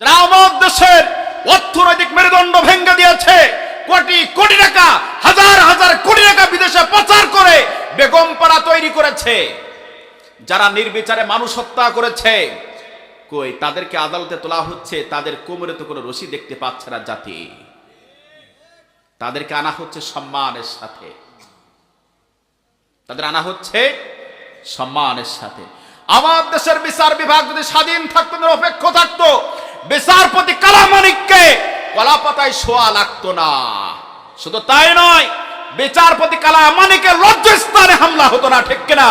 যারা আমার দেশের অর্থনৈতিক মেরুদণ্ড ভেঙে দিয়েছে, কোটি কোটি টাকা, হাজার হাজার কোটি টাকা বিদেশে পাচার করে বেগম পাড়া তৈরি করেছে। যারা নির্বিচারে মানুষ হত্যা করেছে, কই তাদেরকে আদালতে তোলা হচ্ছে, তাদের কোমরে তো কোনো রশি দেখতে পাচ্ছে না জাতি। তাদেরকে আনা হচ্ছে সম্মানের সাথে। তাদের আনা হচ্ছে সম্মানের সাথে। আমার দেশের বিচার বিভাগ যদি স্বাধীন থাকতো নিরপেক্ষ থাকতো বিচারপতি কালামানিককে কলা পাতায় শোয়া লাগতো না। শুধু তাই নয়, বিচারপতি কালামানিকের লজ্জাস্থানে হামলা হতো না, ঠিক কিনা?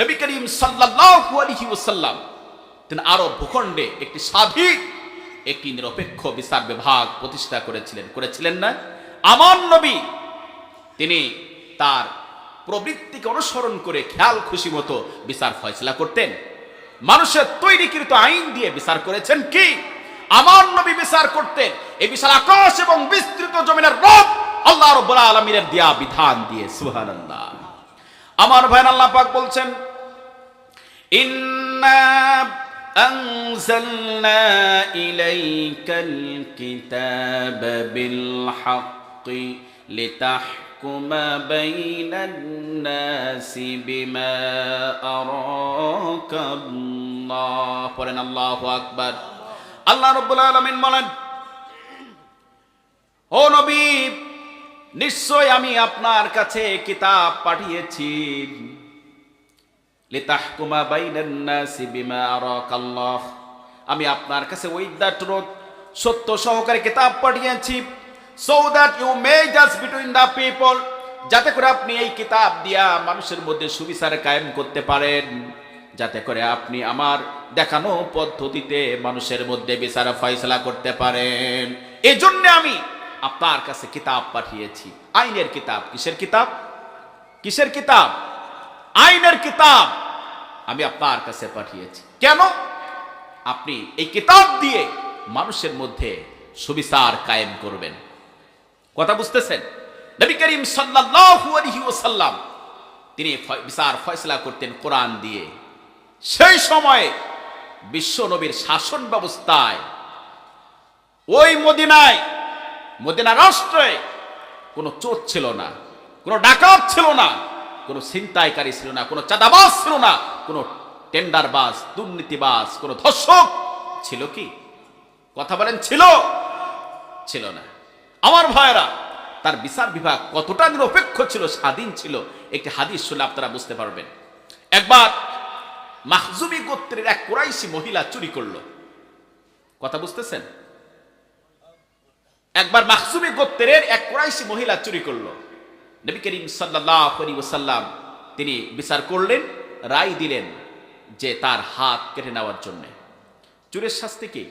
নবী করিম সাল্লাল্লাহু আলাইহি ওয়াসাল্লাম তিনি আরব ভূখণ্ডে একটি স্বাধীন, একটি নিরপেক্ষ বিচার বিভাগ প্রতিষ্ঠা করেছিলেন। করেছিলেন না? আমার নবী, তিনি তার প্রবৃত্তিকে অনুসরণ করে খেয়াল খুশি মতো বিচার ফয়সলা করতেন। মানুষের তৈরিকৃত আইন দিয়ে বিচার করেছেন কি আমার নবী বিচার করতেন এই বিশাল আকাশ এবং বিস্তৃত জমিনের রব আল্লাহ রব্বুল আলামিনের দেয়া বিধান দিয়ে সুবহানাল্লাহ আমার ভাই আল্লাহ পাক বলছেন ইন্না أنزلنا إليك الكتاب بالحق لتحكم بين الناس بما أراك الله পড়েন আল্লাহ আকবার। আল্লাহ রব্বুল আলামিন বলেন, ও নবী, নিশ্চয় আমি আপনার কাছে কিতাব পাঠিয়েছি। লিতাহকুমা বাইনান আমি আপনার কাছে ওই দ্যাট ট্রুথ সত্য সহকারে কিতাব পাঠিয়েছি। সো দ্যাট ইউ মে জাজ বিটুইন দ্য পিপল যাতে করে আপনি এই কিতাব দিয়া মানুষের মধ্যে সুবিচার কায়েম করতে পারেন। যাতে করে আপনি আমার দেখানো পদ্ধতিতে মানুষের মধ্যে বিচার ফয়সলা করতে পারেন। এই জন্য আমি আপনার কাছে কিতাব পাঠিয়েছি। আইনের কিতাব। কিসের কিতাব? কিসের কিতাব? আইনের কিতাব আমি আপনার কাছে পাঠিয়েছি। কেন? আপনি এই কিতাব দিয়ে মানুষের মধ্যে সুবিচার কায়েম করবেন। কথা বুঝতেছেন? নবী করিম আলাইহি ওয়াসাল্লাম, তিনি বিচার ফয়সলা করতেন কোরআন দিয়ে। সেই সময়ে বিশ্ব নবীর শাসন ব্যবস্থায় ওই মদিনায়, মদিনা রাষ্ট্রে কোনো চোর ছিল না, কোনো ডাকাত ছিল না, কোনো ছিনতাইকারী ছিল না, কোনো চাঁদাবাজ ছিল না, কোনো টেন্ডারবাজ, দুর্নীতিবাজ, কোনো ধর্ষক ছিল কি? কথা বলেন, ছিল ছিল না। আমার ভাইয়েরা, তার বিচার বিভাগ কতটা নিরপেক্ষ ছিল, স্বাধীন ছিল, একটি হাদিস শুনে আপনারা বুঝতে পারবেন। একবার মাহজুবি গোত্রের এক কোরাইশি মহিলা চুরি করল। কথা বুঝতেছেন? একবার মাহসুমি গোত্রের এক কোরাইশি মহিলা চুরি করল। নবী করিম সাল্লাল্লাহু আলাইহি ওয়াসাল্লাম তিনি বিচার করলেন, রায় দিলেন যে তার হাত কেটে নেওয়ার জন্য। চুরের শাস্তি কি?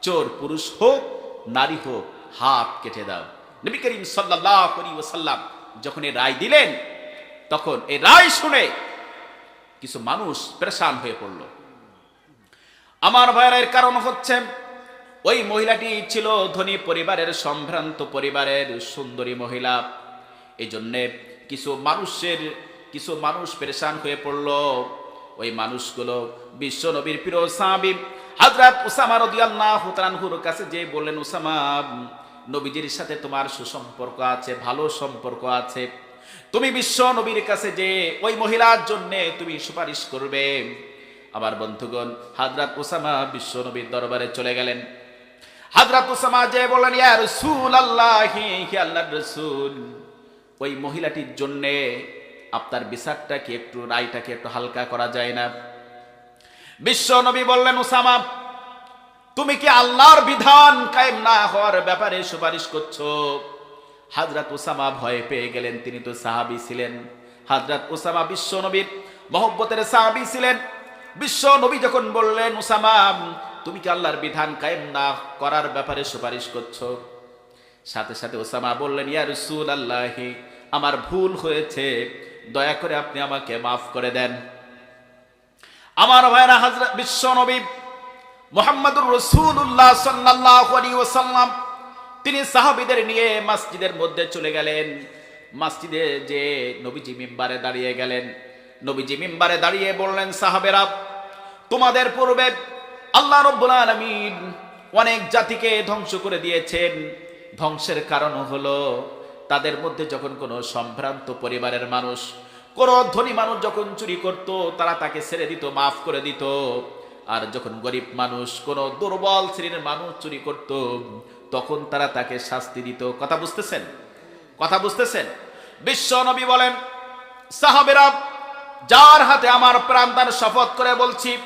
চোর পুরুষ হোক, নারী হোক, হাত কেটে দাও। নবী করিম সাল্লাল্লাহু আলাইহি ওয়াসাল্লাম যখন এই রায় দিলেন, তখন এই রায় শুনে কিছু মানুষ পেরেশান হয়ে পড়ল। আমার ভাইয়ের কারণ হচ্ছে, ওই মহিলাটি ছিল ধনী পরিবারের, সম্ভ্রান্ত পরিবারের সুন্দরী মহিলা। এই জন্যে কিছু মানুষের, কিছু মানুষ পেরেশান হয়ে পড়ল। ওই মানুষগুলো বিশ্ব নবীর প্রিয় সাহাবী, হযরত উসামা রাদিয়াল্লাহু তাআলার কাছে যে বললেন, উসামা নবীজির সাথে তোমার সুসম্পর্ক আছে, ভালো সম্পর্ক আছে। তুমি বিশ্ব নবীর কাছে যে ওই মহিলার জন্য তুমি সুপারিশ করবে। আমার বন্ধুগণ, হাজরাত ওসামা বিশ্ব নবীর দরবারে চলে গেলেন। হাজরাত ওসামা যে বললেন, ইয়া রাসূল আল্লাহি হি আল্লাহর রাসূল, ওই মহিলাটির জন্য আপনার বিচারটা কি একটু, রায়টাকে একটু হালকা করা যায় না? বিশ্ব নবী বললেন ওসামা তুমি কি আল্লাহর বিধান কায়েম না হওয়ার ব্যাপারে সুপারিশ করছ? হাজরাত ওসামা ভয় পেয়ে গেলেন, তিনি তো সাহাবি ছিলেন। হাজরাত ওসামা বিশ্ব নবীর মহব্বতের সাহাবী ছিলেন। বিশ্ব নবী যখন বললেন ওসামা তুমি কি আল্লাহর বিধান কায়েম না করার ব্যাপারে সুপারিশ করছ? সাথে সাথে ওসামা বললেন, ইয়া রসুল আল্লাহি আমার ভুল হয়েছে। দয়া করে আপনি আমাকে মাফ করে দেন। আমার ভাইরা হাজরা বিশ্ব নবী মোহাম্মদুর রসুল্লাহ সাল্লাহ আলী তিনি সাহাবিদের নিয়ে মসজিদের মধ্যে চলে গেলেন। মসজিদে যে নবীজি মিম্বারে দাঁড়িয়ে গেলেন। নবীজি মিম্বারে দাঁড়িয়ে বললেন, সাহাবেরা, তোমাদের পূর্বে আল্লাহ রব্বুল আলামিন অনেক জাতিকে ধ্বংস করে দিয়েছেন। ধ্বংসের কারণ হলো তাদের মধ্যে যখন কোনো সম্ভ্রান্ত পরিবারের মানুষ, কোনো ধনী মানুষ যখন চুরি করত, তারা তাকে ছেড়ে দিত, মাফ করে দিত। আর যখন গরিব মানুষ, কোন দুর্বল শ্রেণির মানুষ চুরি করত, তখন তারা তাকে শাস্তি দিত। কথা বুঝতেছেন? কথা বুঝতেছেন? বিশ্ব নবী বলেন, সাহাবেরা, যার হাতে আমার প্রাণদান শপথ করে বলছি,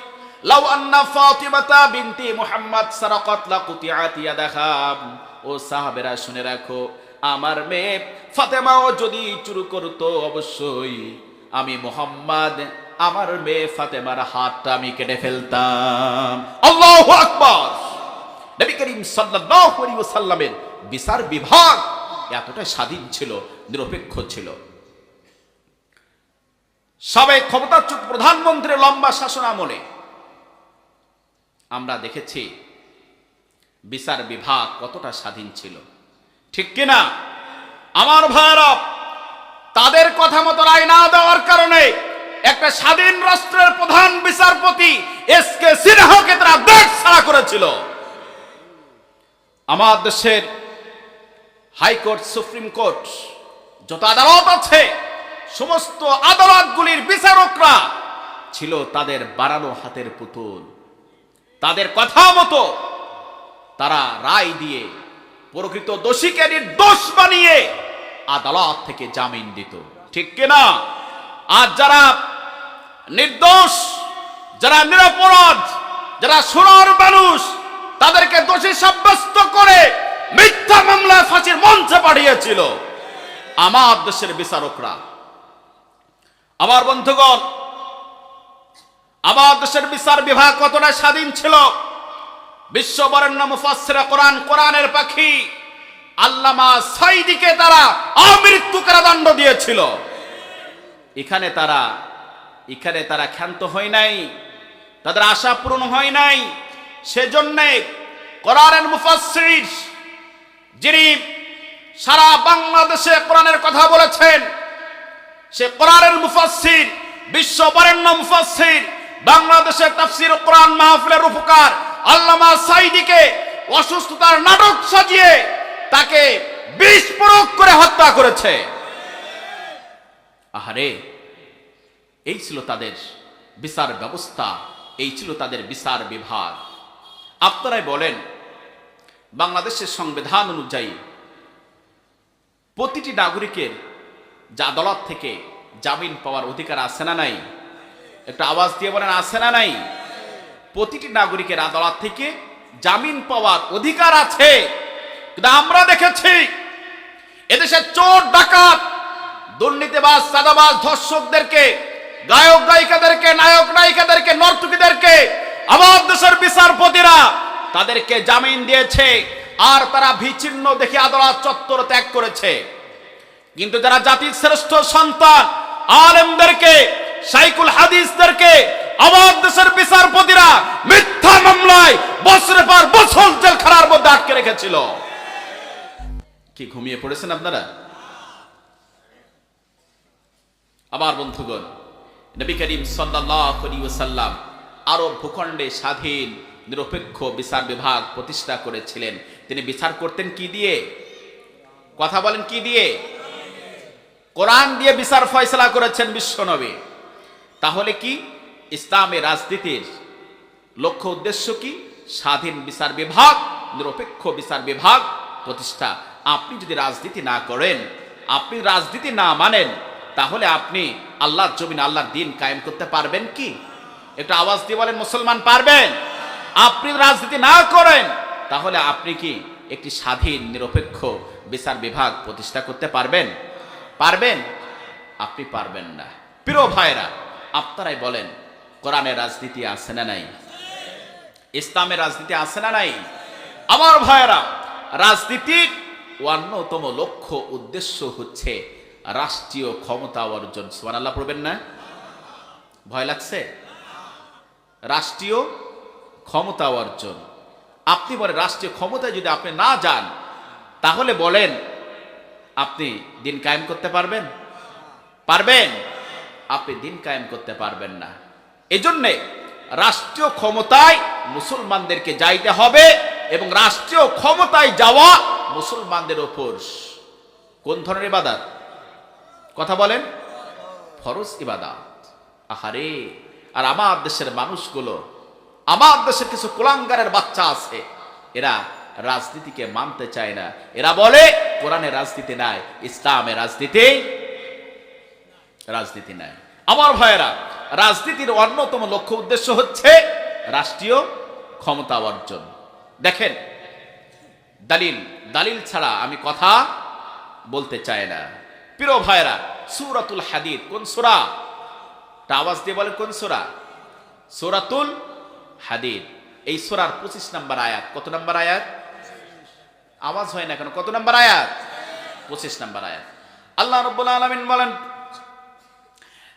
লাউ আন্না ফাতিমাতা বিনতি মুহাম্মদ সারাকাত লাকুতিআত ইয়াদাহা। ও সাহাবেরা, শুনে রাখো, আমার মেয়ে ফাতেমাও যদি চুরু করতো, অবশ্যই আমি মোহাম্মদ আমার মেয়ে ফাতেমার হাতটা আমি কেটে ফেলতাম। আল্লাহু আকবার। নবী করিম সাল্লাল্লাহু আলাইহি ওয়াসাল্লামের বিচার বিভাগ এতটা স্বাধীন ছিল, নিরপেক্ষ ছিল। সাবেক ক্ষমতাচ্যুত প্রধানমন্ত্রীর লম্বা শাসন আমলে আমরা দেখেছি বিচার বিভাগ কতটা স্বাধীন ছিল। ঠিক কিনা? আমার ভাইরা তাদের কথা মতো রায় না দেওয়ার কারণে একটা স্বাধীন রাষ্ট্রের প্রধান বিচারপতি এস কে সিনহাকে তারা দেশ ছাড়া করেছিল। আমার দেশের হাইকোর্ট, সুপ্রিম কোর্ট, যত আদালত আছে, সমস্ত আদালতগুলির বিচারকরা ছিল তাদের বাড়ানো হাতের পুতুল। তাদের কথা মতো তারা রায় দিয়ে প্রকৃত দোষীকে নির্দোষ বানিয়ে আদালত থেকে জামিন দিত। ঠিক কিনা? আর যারা নির্দোষ, যারা নিরপরাধ, যারা সোনার মানুষ, তাদেরকে দোষী সাব্যস্ত করে মিথ্যা মামলায় ফাঁসির মঞ্চে পাঠিয়েছিল। আমার দেশের বিচারকরা, আমার বন্ধুগণ, আমার দেশের বিচার বিভাগ কতটা স্বাধীন ছিল? বিশ্ববরেণ্য মুফাসসিরা কোরআন, কোরআনের পাখি আল্লামা সাইদিকে তারা আমৃত্যু কারাদণ্ড দিয়েছিল। এখানে তারা এখানে তারা ক্ষান্ত হয় নাই, তাদের আশা পূরণ হয় নাই। সেজন্যে কোরআনের মুফাসসির যিনি সারা বাংলাদেশে কোরআনের কথা বলেছেন, সে কোরআনের মুফাসসির বিশ্ব বরেণ্য মুফাসসির বাংলাদেশের তাফসির কোরআন মাহফিলের উপকার, আল্লামা সাইদিকে অসুস্থতার নাটক সাজিয়ে তাকে প্রয়োগ করে হত্যা করেছে। আহারে এই ছিল তাদের বিচার ব্যবস্থা, এই ছিল তাদের বিচার বিভাগ। আপনারাই বলেন, বাংলাদেশের সংবিধান অনুযায়ী প্রতিটি নাগরিকের যা আদালত থেকে জামিন পাওয়ার অধিকার আছে না নাই? একটা আওয়াজ দিয়ে বলেন, আছে না নাই? প্রতিটি নাগরিকের আদালত থেকে জামিন পাওয়ার অধিকার আছে। কিন্তু আমরা দেখেছি এদেশের চোর, ডাকাত, দুর্নীতিবাজ সাদাবাজ ধর্ষকদেরকে গায়ক গায়িকাদেরকে, নায়ক নায়িকাদেরকে, নর্তকীদেরকে আমার দেশের বিচারপতিরা তাদেরকে জামিন দিয়েছে আর তারা বিচ্ছিন্ন দেখে আদালত চত্বর ত্যাগ করেছে। কিন্তু যারা জাতির শ্রেষ্ঠ সন্তান, আলেমদেরকে সাইকুল হাদিসদেরকে আমার দেশের বিচারপতিরা মিথ্যা মামলায় বছরের পর বছর জেলখানার মধ্যে আটকে রেখেছিল। কি, ঘুমিয়ে পড়েছেন আপনারা? আবার বন্ধুগণ নবী করিম সাল্লাল্লাহু আলাইহি আরব ভূখণ্ডে স্বাধীন, নিরপেক্ষ বিচার বিভাগ প্রতিষ্ঠা করেছিলেন। তিনি বিচার করতেন কি দিয়ে? কথা বলেন কি দিয়ে? কোরআন দিয়ে বিচার ফয়সলা করেছেন বিশ্বনবী। তাহলে কি? ইসলামের রাজনীতির লক্ষ্য উদ্দেশ্য কি? স্বাধীন বিচার বিভাগ, নিরপেক্ষ বিচার বিভাগ প্রতিষ্ঠা। আপনি যদি রাজনীতি না করেন, আপনি রাজনীতি না মানেন তাহলে আপনি আল্লাহর জমিন আল্লাহর দিন কায়েম করতে পারবেন কি? একটু আওয়াজ দিয়ে বলেন, মুসলমান পারবেন? আপনি রাজনীতি না করেন, তাহলে আপনি কি একটি স্বাধীন, নিরপেক্ষ বিচার বিভাগ প্রতিষ্ঠা করতে পারবেন? পারবেন? আপনি পারবেন না। প্রিয় ভাইরা, আপনারাই বলেন, কোরআনের রাজনীতি আছে না নাই? ইসলামের রাজনীতি আছে না নাই? আমার ভাইরা, রাজনীতির অন্যতম লক্ষ্য, উদ্দেশ্য হচ্ছে রাষ্ট্রীয় ক্ষমতা অর্জন। সুবহানাল্লাহ পড়বেন না? ভয় লাগছে? রাষ্ট্রীয় ক্ষমতা অর্জন। আপনি বলেন, রাষ্ট্রীয় ক্ষমতায় যদি আপনি না যান, তাহলে বলেন, আপনি দিন কায়েম করতে পারবেন? পারবেন? আপনি দিন কায়েম করতে পারবেন না। এজন্যে রাষ্ট্রীয় ক্ষমতায় মুসলমানদেরকে যাইতে হবে এবং রাষ্ট্রীয় ক্ষমতায় যাওয়া মুসলমানদের ওপর কোন ধরনের ইবাদাত? কথা বলেন। ফরজ ইবাদাত। আহারে, আর আমার দেশের মানুষগুলো, আমার দেশের কিছু কুলাঙ্গারের বাচ্চা আছে, এরা রাজনীতিকে মানতে চায় না। এরা বলে, কোরআনে রাজনীতি নাই, ইসলামে রাজনীতি রাজনীতি নাই। আমার ভাইয়েরা, রাজনীতির অন্যতম লক্ষ্য উদ্দেশ্য হচ্ছে রাষ্ট্রীয় ক্ষমতা অর্জন। দেখেন, দালিল দালিল ছাড়া আমি কথা বলতে চাই না। প্রিয় ভাইরা সুরাতুল হাদিদ, কোন সুরা? আওয়াজ দিয়ে বলেন কোন সুরা? সুরাতুল হাদিদ। এই সুরার পঁচিশ নম্বর আয়াত, কত নম্বর আয়াত? আওয়াজ হয় না কেন? কত নম্বর আয়াত? পঁচিশ নম্বর আয়াত। আল্লাহ রব্বুল আলমিন বলেন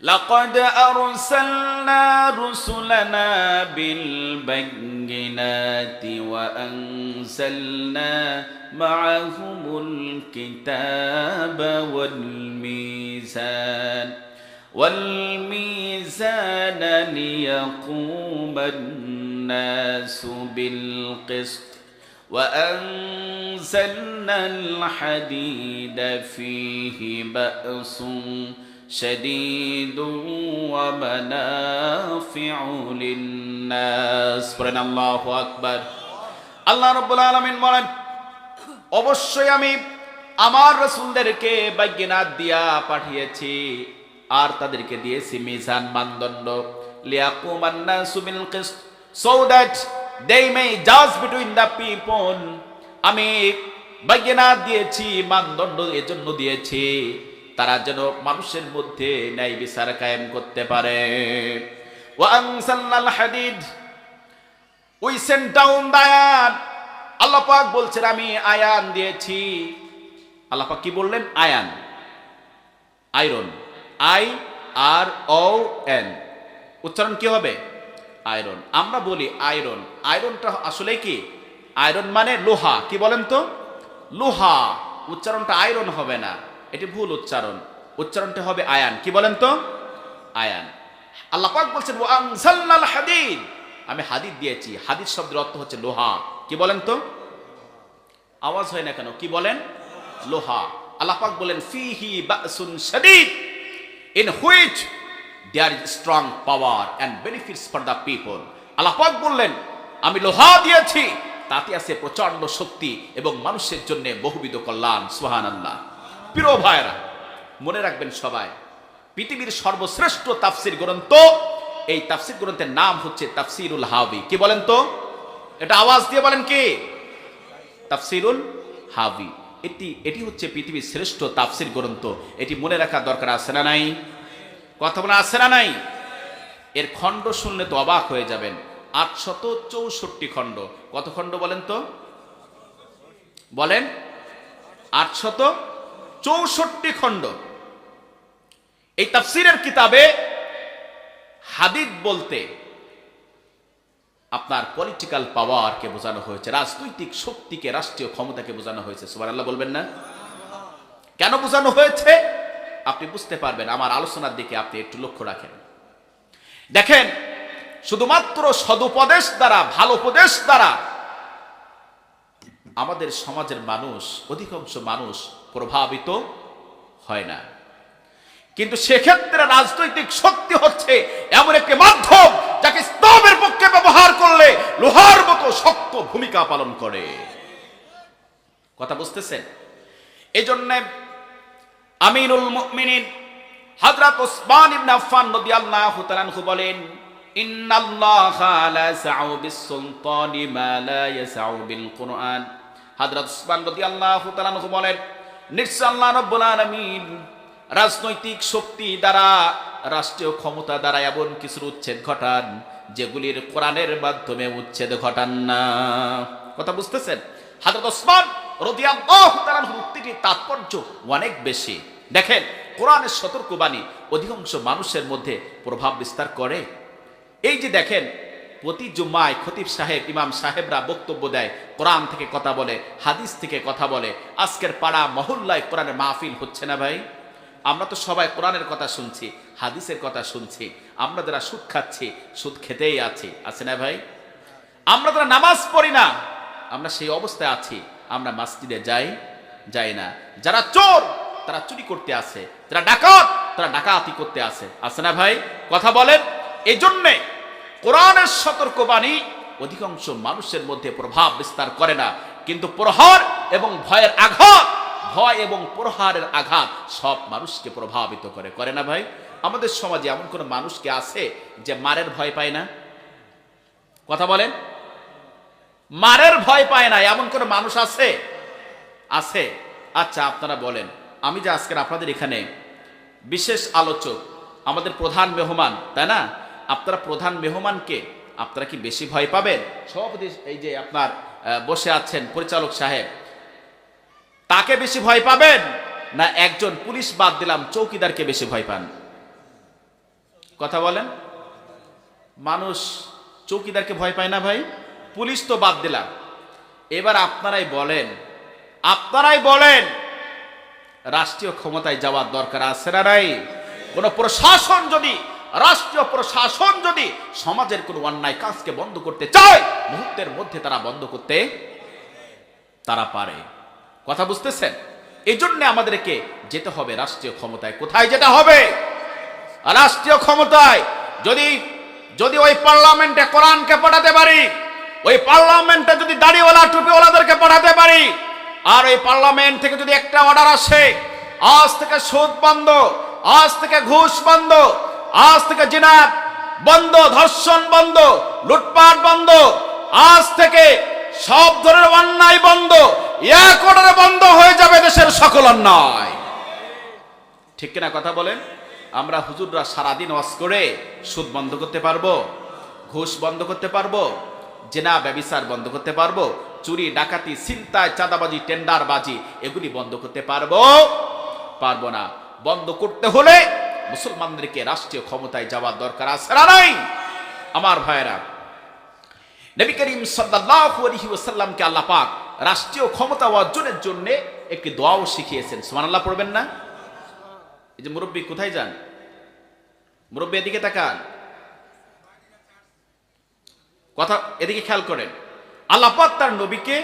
لقد أرسلنا رسلنا بالبينات وأنزلنا معهم الكتاب والميزان والميزان ليقوم الناس بالقسط وأنزلنا الحديد فيه بأس شديد ومنافع للناس বলেন আল্লাহু আকবার আল্লাহ রাব্বুল আলামিন বলেন অবশ্যই আমি আমার রাসূলদেরকে বাইগিনাত দিয়া পাঠিয়েছি আর তাদেরকে দিয়েছি মিজান মানদণ্ড লিয়াকুমান নাসু বিল কিসত সো দ্যাট দে মে জাজ বিটুইন দ্য পিপল আমি বাইগিনাত দিয়েছি মানদণ্ড এজন্য দিয়েছি তারা যেন মানুষের মধ্যে ন্যায় বিচার কায়েম করতে পারে। হাদিদ উই সেন্ট ডাউন দায়ান। আল্লাহ বলছেন, আমি আয়ান দিয়েছি। আল্লাহ পাক কি বললেন? Ayaan. Iron. I R O N. উচ্চারণ কি হবে? আয়রন। আমরা বলি আয়রন। আয়রনটা আসলে কি? আয়রন মানে লোহা। কি বলেন তো? লোহা। উচ্চারণটা আয়রন হবে না। এটি ভুল উচ্চারণ। উচ্চারণটা হবে আয়ান। কি বলেন তো? আয়ান। আল্লাহ পাক বলছেন ও আনসালনাল হাদিদ। আমি হাদিদ দিয়েছি। হাদিদ শব্দের অর্থ হচ্ছে লোহা। কি বলেন তো? আওয়াজ হয় না কেন? কি বলেন? লোহা। আল্লাহ পাক বলেন, ফিহি বাসুন শাদীদ। In which there is strong power and benefits for the people আল্লাহ পাক বললেন, আমি লোহা দিয়েছি। তাতে আছে প্রচণ্ড শক্তি এবং মানুষের জন্য বহুবিধ কল্যাণ। সুহান আল্লাহ প্রিয় ভাইরা, মনে রাখবেন সবাই, পৃথিবীর সর্বশ্রেষ্ঠ তাফসির গ্রন্থ, এই তাফসির গ্রন্থের নাম হচ্ছে তাফসিরুল হাবি কি বলেন তো? এটা আওয়াজ দিয়ে বলেন কি? তাফসিরুল হাবি এটি এটি হচ্ছে পৃথিবীর শ্রেষ্ঠ তাফসির গ্রন্থ। এটি মনে রাখা দরকার আছে না নাই? কথা বলা আছে না নাই? এর খণ্ড শুনলে তো অবাক হয়ে যাবেন। আটশত চৌষট্টি খণ্ড। কত খণ্ড বলেন তো? বলেন? আটশত চৌষট্টি খণ্ড। এই তাফসিরের কিতাবে হাদিদ বলতে আপনার পলিটিক্যাল পাওয়ারকে বোঝানো হয়েছে, রাজনৈতিক শক্তিকে, রাষ্ট্রীয় ক্ষমতাকে বোঝানো হয়েছে। সুবার আল্লাহ বলবেন না? কেন বোঝানো হয়েছে? আপনি বুঝতে পারবেন, আমার আলোচনার দিকে আপনি একটু লক্ষ্য রাখেন। দেখেন, শুধুমাত্র সদুপদেশ দ্বারা, ভালো উপদেশ দ্বারা আমাদের সমাজের মানুষ, অধিকাংশ মানুষ প্রভাবিত হয় না। কিন্তু সেক্ষেত্রে রাজনৈতিক শক্তি হচ্ছে এমন একটি মাধ্যম যাকে স্তবের পক্ষে ব্যবহার করলে লোহার মতো শক্ত ভূমিকা পালন করে। কথা বুঝতেছেন? এই জন্য আমিরুল মুমিনিন হযরত ওসমান ইবনে আফফান রাদিয়াল্লাহু তাআলা আনহু বলেন, ইন্নাল্লাহা লা ইয়াসআউ বিস-সুলতানি মা লা ইয়াসআউ বিল কুরআন। হযরত বলেন নিশ্চয় আল্লাহ রাব্বুল রাজনৈতিক শক্তি দ্বারা, রাষ্ট্রীয় ক্ষমতা দ্বারা এমন কিছুর উচ্ছেদ ঘটান, যেগুলির কোরআনের মাধ্যমে উচ্ছেদ ঘটান না। কথা বুঝতেছেন? হাজরত ওসমান রাদিয়াল্লাহু উক্তিটির তাৎপর্য অনেক বেশি। দেখেন, কোরআনের সতর্কবাণী অধিকাংশ মানুষের মধ্যে প্রভাব বিস্তার করে। এই যে দেখেন প্রতি জুম্মায় খতিব সাহেব, ইমাম সাহেবরা বক্তব্য দেয়, কোরআন থেকে কথা বলে, হাদিস থেকে কথা বলে। আজকের পাড়া মহল্লায় কোরআনের মাহফিল হচ্ছে না ভাই? আমরা তো সবাই কোরআনের কথা শুনছি, হাদিসের কথা শুনছি, আমরা যারা সুদ খাচ্ছি, সুদ খেতেই আছি, আছে না ভাই? আমরা যারা নামাজ পড়ি না, আমরা সেই অবস্থায় আছি, আমরা মসজিদে যাই যাই না। যারা চোর, তারা চুরি করতে আসে, যারা ডাকাত, তারা ডাকাতি করতে আসে, আছে না ভাই? কথা বলেন এই জন্যে কোরআনের সতর্কবাণী অধিকাংশ মানুষের মধ্যে প্রভাব বিস্তার করে না। কিন্তু প্রহার এবং ভয়ের আঘাত, ভয় এবং প্রহারের আঘাত সব মানুষকে প্রভাবিত করে। করে না ভাই? আমাদের সমাজে এমন কোনো মানুষকে আছে যে মারের ভয় পায় না? কথা বলেন। মারের ভয় পায় না, এমন কোনো মানুষ আছে? আছে। আচ্ছা আপনারা বলেন। আমি যে আজকের আপনাদের এখানে বিশেষ আলোচক, আমাদের প্রধান মেহমান, তাই না? আপনারা প্রধান মেহমানকে আপনারা কি বেশি ভয় পাবেন? সভাপতি এই যে আপনার বসে আছেন পরিচালক সাহেব, তাকে বেশি ভয় পাবেন না একজন পুলিশ বাদ দিলাম, চৌকিদারকে বেশি ভয় পান? কথা বলেন। মানুষ চৌকিদারকে ভয় পায় না ভাই? পুলিশ তো বাদ দিলাম। এবার আপনারাই বলেন আপনারাই বলেন, রাষ্ট্রীয় ক্ষমতায় যাওয়ার দরকার আছে না নাই? কোন প্রশাসন যদি রাষ্ট্রীয় প্রশাসন যদি সমাজের কোন অন্যায় কাজকে বন্ধ করতে চায়, মুহূর্তের মধ্যে তারা বন্ধ করতে তারা পারে। কথা বুঝতেছেন? এই জন্য আমাদেরকে যেতে হবে রাষ্ট্রীয় ক্ষমতায়। কোথায় যেতে হবে? রাষ্ট্রীয় ক্ষমতায়। যদি যদি ওই পার্লামেন্টে কোরআনকে পাঠাতে পারি, ওই পার্লামেন্টে যদি দাড়িওয়ালা, টুপিওয়ালাদেরকে পাঠাতে পারি, আর ওই পার্লামেন্ট থেকে যদি একটা অর্ডার আসে, আজ থেকে সুদ বন্ধ, আজ থেকে ঘুষ বন্ধ আজ থেকে জিনাত বন্ধ, ধর্ষণ বন্ধ, লুটপাট বন্ধ, আজ থেকে সব ধরনের অন্যায় বন্ধ, এক অর্ডারে বন্ধ হয়ে যাবে দেশের সকল অন্যায়। ঠিক কিনা কথা বলেন? আমরা হুজুররা সারাদিন ওয়াজ করে সুদ বন্ধ করতে পারব, ঘুষ বন্ধ করতে পারব, জেনা ব্যবিচার বন্ধ করতে পারব, চুরি, ডাকাতি চিন্তায় চাঁদাবাজি, টেন্ডারবাজি, এগুলি বন্ধ করতে পারব। পারব না। বন্ধ করতে হলে মুসলমানদেরকে রাষ্ট্রীয় ক্ষমতায় যাওয়ার দরকার আছে না নাই? আমার ভাইয়েরা, নবী করিম সাল্লাল্লাহু আল্লাহ পাক রাষ্ট্রীয় ক্ষমতা অর্জনের জন্য একটি দোয়াও শিখিয়েছেন। সুবহানাল্লাহ পড়বেন না? এই যে মুরব্বী কোথায় যান? মুরব্বী এদিকে তাকান। কথা এদিকে খেয়াল করেন। আল্লাহ পাক তার নবীকে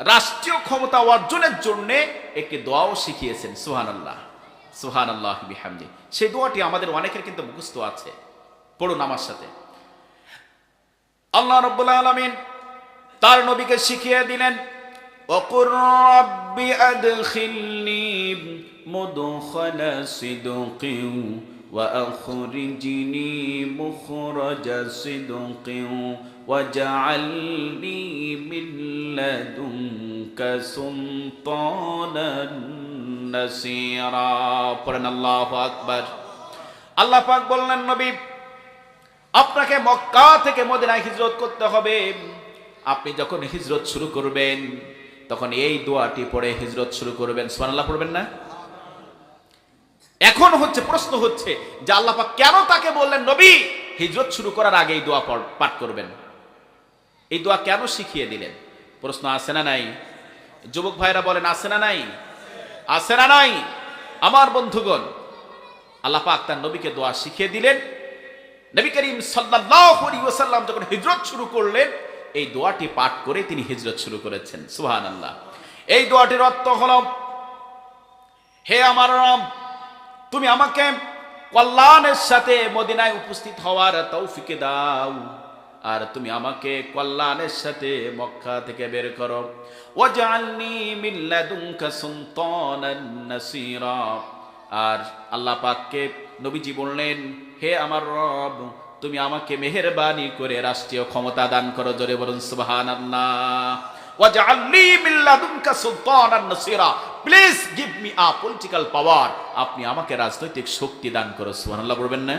রাষ্ট্রীয় ক্ষমতা অর্জনের জন্য একটি দোয়াও শিখিয়েছেন। সুহান আল্লাহ সুহান আল্লাহ বিহামদি সেই দোয়াটি আমাদের অনেকের কিন্তু মুখস্থ আছে পড়ুন আমার সাথে আল্লাহ রব্বুল আলমিন তার নবীকে শিখিয়ে দিলেন وقل رب أدخلني مدخل صدق وأخرجني مخرج صدق واجعلني من لدنك سلطانا نصيرا পড়েন আল্লাহু আকবার আল্লাহ পাক বললেন নবী আপনাকে মক্কা থেকে মদিনায় হিজরত করতে হবে আপনি যখন হিজরত শুরু করবেন তখন এই দোয়াটি পড়ে হিজরত শুরু করবেন সুবহানাল্লাহ পড়বেন না এখন হচ্ছে প্রশ্ন হচ্ছে যে আল্লাহ পাক কেন তাকে বললেন নবী হিজরত শুরু করার আগে এই দোয়া পড়- পাঠ করবেন এই দোয়া কেন শিখিয়ে দিলেন? প্রশ্ন, আছে না নাই? যুবক ভাইরা বলেন, আছে না নাই? আছে না নাই? আমার বন্ধুগণ, আল্লাহ পাক তার নবীকে দোয়া শিখিয়ে দিলেন। নবী করিম ওয়াসাল্লাম যখন হিজরত শুরু করলেন, এই দোয়াটি পাঠ করে তিনি হিজরত শুরু করেছেন। সুবহানাল্লাহ। এই দোয়াটির অর্থ হলো, হে আমার রব, তুমি আমাকে কল্যাণের সাথে মদিনায় উপস্থিত হওয়ার তৌফিকে দাও। আর তুমি আমাকে কল্যাণের সাথে মক্কা থেকে বের করো। ওয়াজআলনি মিন লাদুনকা সুলতানান নাসীরা। আর আল্লাহ পাককে নবীজি বললেন, হে আমার রব, তুমি আমাকে মেহেরবানি করে রাষ্ট্রীয় ক্ষমতা দান করো। জোরে বলুন, সুবহানাল্লাহ। ওয়াজআলনি মিন লাদুনকা সুলতানান নাসীরা। Please give me a political power. আপনি আমাকে রাজনৈতিক শক্তি দান করো, সুবহানাল্লাহ বলবেন না।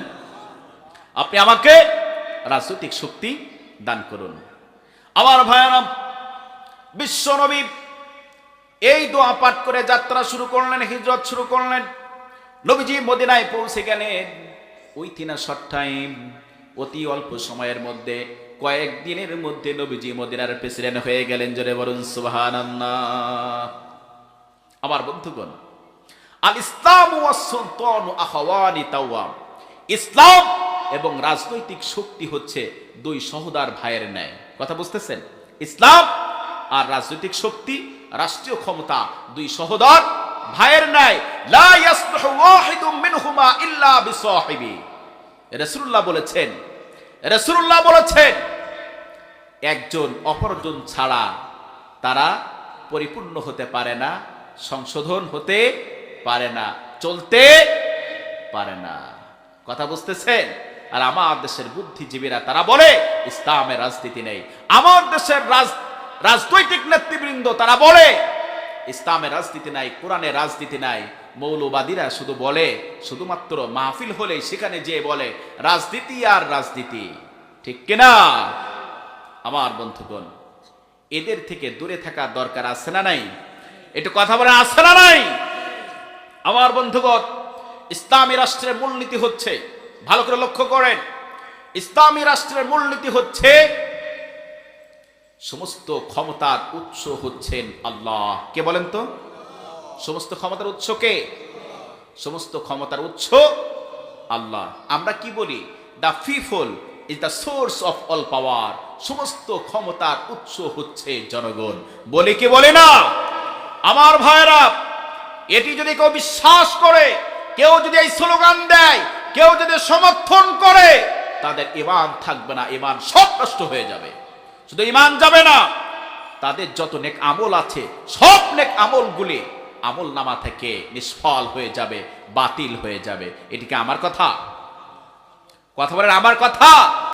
আপনি আমাকে রাজনৈতিক শক্তি দান করুন। আমার ভাইয়ারাম বিশ্ব নবী এই দোয়া পাঠ করে যাত্রা শুরু করলেন, হিজরত শুরু করলেন। নবীজি মদিনায় পৌঁছে গেলেন। ওই তিনা শট টাইম অতি অল্প সময়ের মধ্যে কয়েকদিনের মধ্যে নবীজি মদিনার প্রেসিডেন্ট হয়ে গেলেন। জোরে বলুন, সুবহানাল্লাহ। আমার বন্ধুগণ আল ইসলাম ইসলাম এবং রাজনৈতিক শক্তি হচ্ছে দুই সহদার ভাইয়ের ন্যায়। কথা বুঝতেছেন? ইসলাম আর রাজনৈতিক শক্তি, রাষ্ট্রীয় ক্ষমতা দুই সহদর ভাইয়ের ন্যায়। রাসূলুল্লাহ বলেছেন রাসূলুল্লাহ বলেছেন, একজন অপরজন ছাড়া তারা পরিপূর্ণ হতে পারে না, সংশোধন হতে পারে না, চলতে পারে না। কথা বুঝতেছেন? আর আমার দেশের বুদ্ধিজীবীরা তারা বলে ইসলামের রাজনীতি নেই। আমার দেশের রাজ, রাজনৈতিক নেতৃবৃন্দ তারা বলে ইসলামের রাজনীতি নাই কোরআনের রাজনীতি নাই। মৌলবাদীরা শুধু বলে, শুধুমাত্র মাহফিল হলে সেখানে যে বলে, রাজনীতি আর রাজনীতি। ঠিক কিনা? আমার বন্ধুগণ, এদের থেকে দূরে থাকা দরকার আছে না নাই? একটু কথা বলে আছে না নাই? আমার বন্ধুগণ, ইসলামী রাষ্ট্রের মূলনীতি হচ্ছে ভালো করে লক্ষ্য করেন। ইসলামী রাষ্ট্রের মূলনীতি হচ্ছে, সমস্ত ক্ষমতার উৎস হচ্ছেন আল্লাহ। কে বলেন তো? সমস্ত ক্ষমতার উৎস কে? সমস্ত ক্ষমতার উৎস আল্লাহ। আমরা কি বলি? The people is the source of all power সমস্ত ক্ষমতার উৎস হচ্ছে জনগণ। বলে কি বলে না? আমার ভাইরা এটি যদি কেউ বিশ্বাস করে, কেউ যদি এই স্লোগান দেয় কেউ যদি সমর্থন করে, তাদের ইমান থাকবে না ইমান সব নষ্ট হয়ে যাবে। শুধু ইমান যাবে না, তাদের যত নেক আমল আছে, সব নেক আমলগুলি আমল নামা থেকে নিষ্ফল হয়ে যাবে, বাতিল হয়ে যাবে। এটিকে আমার কথা? কথা বলেন, আমার কথা?